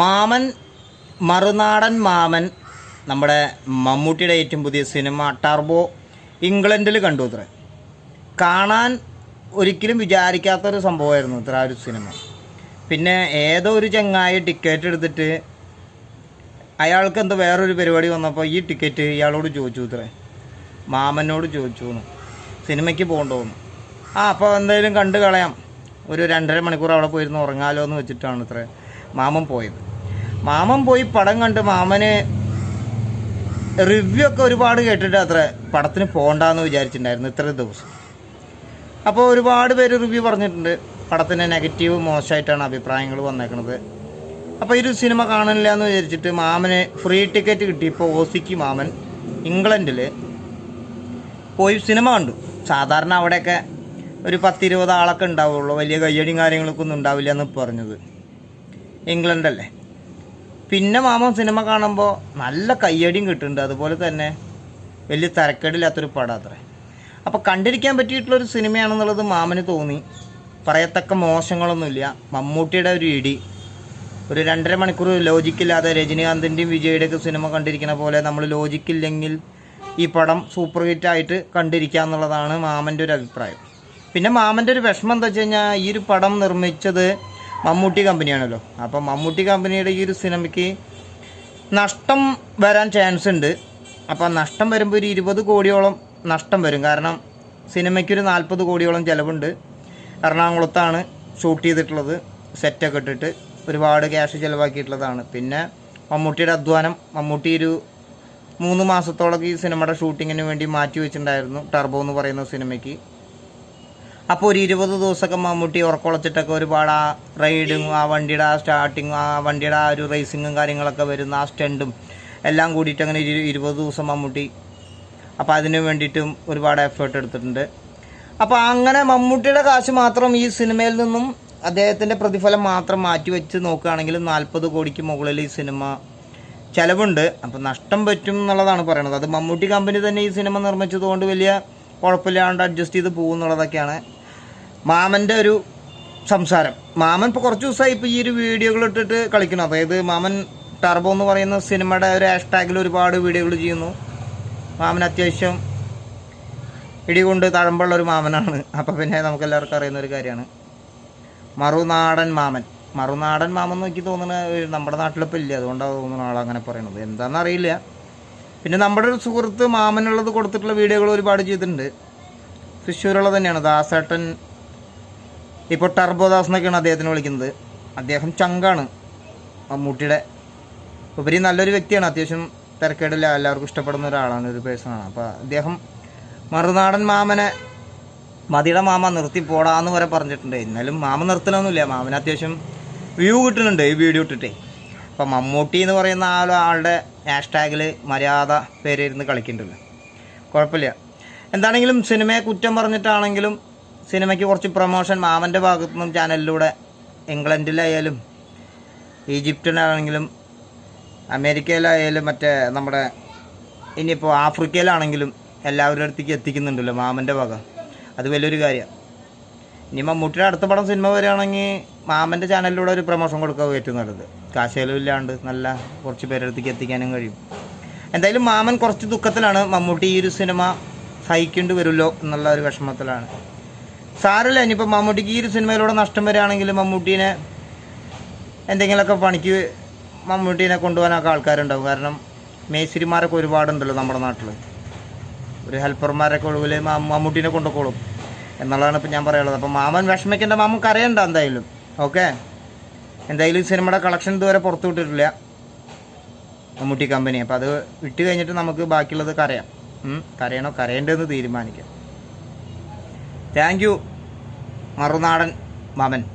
മാമൻ മറുനാടൻ മാമൻ നമ്മുടെ മമ്മൂട്ടിയുടെ ഏറ്റവും പുതിയ സിനിമ ടർബോ ഇംഗ്ലണ്ടിൽ കണ്ടു അത്ര കാണാൻ ഒരിക്കലും വിചാരിക്കാത്തൊരു സംഭവമായിരുന്നു ഇത്ര ആ ഒരു സിനിമ. പിന്നെ ഏതോ ഒരു ചങ്ങായി ടിക്കറ്റ് എടുത്തിട്ട് അയാൾക്ക് എന്തോ വേറൊരു പരിപാടി വന്നപ്പോൾ ഈ ടിക്കറ്റ് ഇയാളോട് ചോദിച്ചു ഇത്രേ. മാമനോട് ചോദിച്ചു എന്ന്. സിനിമയ്ക്ക് പോകണ്ടോന്ന് ആ അപ്പോൾ എന്തായാലും കണ്ടു കളയാം. ഒരു രണ്ടര മണിക്കൂർ അവിടെ പോയിരുന്ന് ഉറങ്ങാലോ എന്ന് വെച്ചിട്ടാണ് ഇത്ര. മാമൻ പോയത് മാമൻ പോയി പടം കണ്ട് മാമന് റിവ്യൂ ഒക്കെ ഒരുപാട് കേട്ടിട്ട് അത്ര പടത്തിന് പോകണ്ടെന്ന് വിചാരിച്ചിട്ടുണ്ടായിരുന്നു ഇത്ര ദിവസം. അപ്പോൾ ഒരുപാട് പേര് റിവ്യൂ പറഞ്ഞിട്ടുണ്ട്. പടത്തിന്റെ നെഗറ്റീവ് മോശമായിട്ടാണ് അഭിപ്രായങ്ങൾ വന്നേക്കുന്നത് അപ്പോൾ ഒരു സിനിമ കാണില്ല എന്ന് വിചാരിച്ചിട്ട് മാമന് ഫ്രീ ടിക്കറ്റ് കിട്ടി. ഇപ്പോൾ ഓസിക്ക് മാമൻ ഇംഗ്ലണ്ടിൽ പോയി സിനിമ കണ്ടു. സാധാരണ അവിടെയൊക്കെ ഒരു പത്തിരുപത് ആളൊക്കെ ഉണ്ടാവുള്ളൂ. വലിയ കയ്യടിയും കാര്യങ്ങളൊക്കെ ഒന്നും ഉണ്ടാവില്ല എന്ന് പറഞ്ഞത്. ഇംഗ്ലണ്ടല്ലേ? പിന്നെ മാമൻ സിനിമ കാണുമ്പോൾ നല്ല കയ്യടിയും കിട്ടുന്നുണ്ട്. അതുപോലെ തന്നെ വലിയ തരക്കേടില്ലാത്തൊരു പടം അത്രേ. അപ്പോൾ കണ്ടിരിക്കാൻ പറ്റിയിട്ടുള്ളൊരു സിനിമയാണെന്നുള്ളത് മാമന് തോന്നി. പറയത്തക്ക മോശങ്ങളൊന്നുമില്ല. മമ്മൂട്ടിയുടെ ഒരു ഇടി. ഒരു രണ്ടര മണിക്കൂർ ലോജിക്കില്ലാതെ രജനീകാന്തിന്റെയും വിജയുടെയൊക്കെ സിനിമ കണ്ടിരിക്കുന്ന പോലെ നമ്മൾ ലോജിക്കില്ലെങ്കിൽ ഈ പടം സൂപ്പർ ഹിറ്റ് ആയിട്ട് കണ്ടിരിക്കുക എന്നുള്ളതാണ് മാമന്റെ ഒരു അഭിപ്രായം. പിന്നെ മാമന്റെ ഒരു വിഷമം എന്താ വെച്ച് കഴിഞ്ഞാൽ ഈ ഒരു പടം നിർമ്മിച്ചത് മമ്മൂട്ടി കമ്പനിയാണല്ലോ. അപ്പോൾ മമ്മൂട്ടി കമ്പനിയുടെ ഈ ഒരു സിനിമയ്ക്ക് നഷ്ടം വരാൻ ചാൻസ് ഉണ്ട്. അപ്പോൾ നഷ്ടം വരുമ്പോൾ ഒരു ഇരുപത് കോടിയോളം നഷ്ടം വരും. കാരണം സിനിമയ്ക്കൊരു നാൽപ്പത് കോടിയോളം ചിലവുണ്ട്. എറണാകുളത്താണ് ഷൂട്ട് ചെയ്തിട്ടുള്ളത്. സെറ്റൊക്കെ ഇട്ടിട്ട് ഒരുപാട് ക്യാഷ് ചിലവാക്കിയിട്ടുള്ളതാണ്. പിന്നെ മമ്മൂട്ടിയുടെ അധ്വാനം. മമ്മൂട്ടി ഒരു മൂന്ന് മാസത്തോളം ഈ സിനിമയുടെ ഷൂട്ടിങ്ങിന് വേണ്ടി മാറ്റി വെച്ചിട്ടുണ്ടായിരുന്നു. ടർബോ എന്ന് പറയുന്ന സിനിമയ്ക്ക്. അപ്പോൾ ഒരു ഇരുപത് ദിവസമൊക്കെ മമ്മൂട്ടി ഉറക്കുളച്ചിട്ടൊക്കെ ഒരുപാട് ആ റൈഡും ആ വണ്ടിയുടെ ആ സ്റ്റാർട്ടിങ്ങും ആ വണ്ടിയുടെ ആ ഒരു റേസിങ്ങും കാര്യങ്ങളൊക്കെ വരുന്ന ആ സ്റ്റണ്ടും എല്ലാം കൂടിയിട്ട് അങ്ങനെ ഇരു- ഇരുപത് ദിവസം മമ്മൂട്ടി. അപ്പോൾ അതിന് വേണ്ടിയിട്ടും ഒരുപാട് എഫേർട്ട് എടുത്തിട്ടുണ്ട്. അപ്പോൾ അങ്ങനെ മമ്മൂട്ടിയുടെ കാശ് മാത്രം ഈ സിനിമയിൽ നിന്നും അദ്ദേഹത്തിന്റെ പ്രതിഫലം മാത്രം മാറ്റി വെച്ച് നോക്കുകയാണെങ്കിൽ നാൽപ്പത് കോടിക്ക് മുകളിൽ ഈ സിനിമ ചിലവുണ്ട്. അപ്പോൾ നഷ്ടം പറ്റും എന്നുള്ളതാണ് പറയുന്നത് അത് മമ്മൂട്ടി കമ്പനി തന്നെ ഈ സിനിമ നിർമ്മിച്ചതുകൊണ്ട് വലിയ കുഴപ്പമില്ലാണ്ട് അഡ്ജസ്റ്റ് ചെയ്ത് പോകും എന്നുള്ളതൊക്കെയാണ്. മാമന്റെ ഒരു സംസാരം. മാമൻ ഇപ്പോൾ കുറച്ച് ദിവസമായി ഇപ്പോൾ ഈ ഒരു വീഡിയോകൾ ഇട്ടിട്ട് കളിക്കണം അതായത് മാമൻ ടർബോ എന്ന് പറയുന്ന സിനിമയുടെ ഒരു ഹാഷ്ടാഗിൽ ഒരുപാട് വീഡിയോകൾ ചെയ്യുന്നു. മാമൻ അത്യാവശ്യം ഇടികൊണ്ട് തഴമ്പുള്ള ഒരു മാമനാണ്. അപ്പോൾ പിന്നെ നമുക്ക് എല്ലാവർക്കും അറിയുന്ന ഒരു കാര്യമാണ്. മറുനാടൻ മാമൻ. മറുനാടൻ മാമൻ നോക്കി തോന്നുന്ന നമ്മുടെ നാട്ടിലിപ്പോൾ ഇല്ല. അതുകൊണ്ടാണ് തോന്നുന്ന ആളങ്ങനെ പറയണത് എന്താണെന്നറിയില്ല പിന്നെ നമ്മുടെ ഒരു സുഹൃത്ത് മാമനുള്ളത് കൊടുത്തിട്ടുള്ള വീഡിയോകൾ ഒരുപാട് ചെയ്തിട്ടുണ്ട്. തൃശ്ശൂരുള്ള തന്നെയാണ്. ദാസേട്ടൻ ഇപ്പോൾ ടർബോദാസ് എന്നൊക്കെയാണ് അദ്ദേഹത്തിന് വിളിക്കുന്നത്. അദ്ദേഹം ചങ്കാണ്. മമ്മൂട്ടിയുടെ ഉപരി നല്ലൊരു വ്യക്തിയാണ്. അത്യാവശ്യം തിരക്കേടില്ല എല്ലാവർക്കും ഇഷ്ടപ്പെടുന്ന ഒരാളാണ് ഒരു പേഴ്സണാണ് അപ്പോൾ അദ്ദേഹം മറുനാടൻ മാമനെ മതിയുടെ മാമ നിർത്തി പോടാന്ന് വരെ പറഞ്ഞിട്ടുണ്ട്. എന്നാലും മാമ നിർത്തലൊന്നുമില്ല. മാമന് അത്യാവശ്യം വ്യൂ കിട്ടുന്നുണ്ട് ഈ വീഡിയോ ഇട്ടിട്ടേ. അപ്പം മമ്മൂട്ടി എന്ന് പറയുന്ന ആ ആളുടെ ഹാഷ്ടാഗിൽ മര്യാദ പേരിരുന്ന് കളിക്കുന്നുണ്ടല്ലോ കുഴപ്പമില്ല. എന്താണെങ്കിലും സിനിമയെ കുറ്റം പറഞ്ഞിട്ടാണെങ്കിലും സിനിമയ്ക്ക് കുറച്ച് പ്രൊമോഷൻ മാമന്റെ ഭാഗത്തു നിന്നും ചാനലിലൂടെ ഇംഗ്ലണ്ടിലായാലും ഈജിപ്തിനാണെങ്കിലും അമേരിക്കയിലായാലും മറ്റേ നമ്മുടെ ഇനിയിപ്പോൾ ആഫ്രിക്കയിലാണെങ്കിലും എല്ലാവരുടെ അടുത്തേക്ക് എത്തിക്കുന്നുണ്ടല്ലോ മാമന്റെ ഭാഗം. അത് വലിയൊരു കാര്യമാണ് ഇനി മമ്മൂട്ടിയുടെ അടുത്ത പടം സിനിമ വരികയാണെങ്കിൽ മാമന്റെ ചാനലിലൂടെ ഒരു പ്രൊമോഷൻ കൊടുക്കുക ഏറ്റവും നല്ലത്. കാശയില്ലാണ്ട് നല്ല കുറച്ച് പേരുടെ അടുത്തേക്ക് എത്തിക്കാനും കഴിയും. എന്തായാലും മാമൻ കുറച്ച് ദുഃഖത്തിലാണ് മമ്മൂട്ടി ഈ ഒരു സിനിമ സഹിക്കേണ്ടി വരുമല്ലോ എന്നുള്ള ഒരു വിഷമത്തിലാണ്. സാരമില്ല ഇനിയിപ്പോൾ മമ്മൂട്ടിക്ക് ഈ ഒരു സിനിമയിലൂടെ നഷ്ടം വരികയാണെങ്കിൽ മമ്മൂട്ടീനെ എന്തെങ്കിലുമൊക്കെ പണിക്ക് മമ്മൂട്ടീനെ കൊണ്ടുപോകാനൊക്കെ ആൾക്കാരുണ്ടാവും. കാരണം മേശിരിമാരൊക്കെ ഒരുപാടുണ്ടല്ലോ നമ്മുടെ നാട്ടിൽ ഒരു ഹെൽപ്പർമാരൊക്കെ ഒഴിവിൽ മമ്മൂട്ടീനെ കൊണ്ടുപോകും എന്നുള്ളതാണ് ഇപ്പം ഞാൻ പറയാനുള്ളത്. അപ്പം മാമൻ വിഷമിക്കേണ്ട മാമൻ കരയണ്ട എന്തായാലും. ഓക്കെ? എന്തായാലും ഈ സിനിമയുടെ കളക്ഷൻ ഇതുവരെ പുറത്തു വിട്ടിട്ടില്ല മമ്മൂട്ടി കമ്പനി. അപ്പോൾ അത് വിട്ട് കഴിഞ്ഞിട്ട് നമുക്ക് ബാക്കിയുള്ളത് കരയാം. കരയണോ? കരയേണ്ടതെന്ന് തീരുമാനിക്കാം. Thank you. മറുനാടൻ മാമൻ.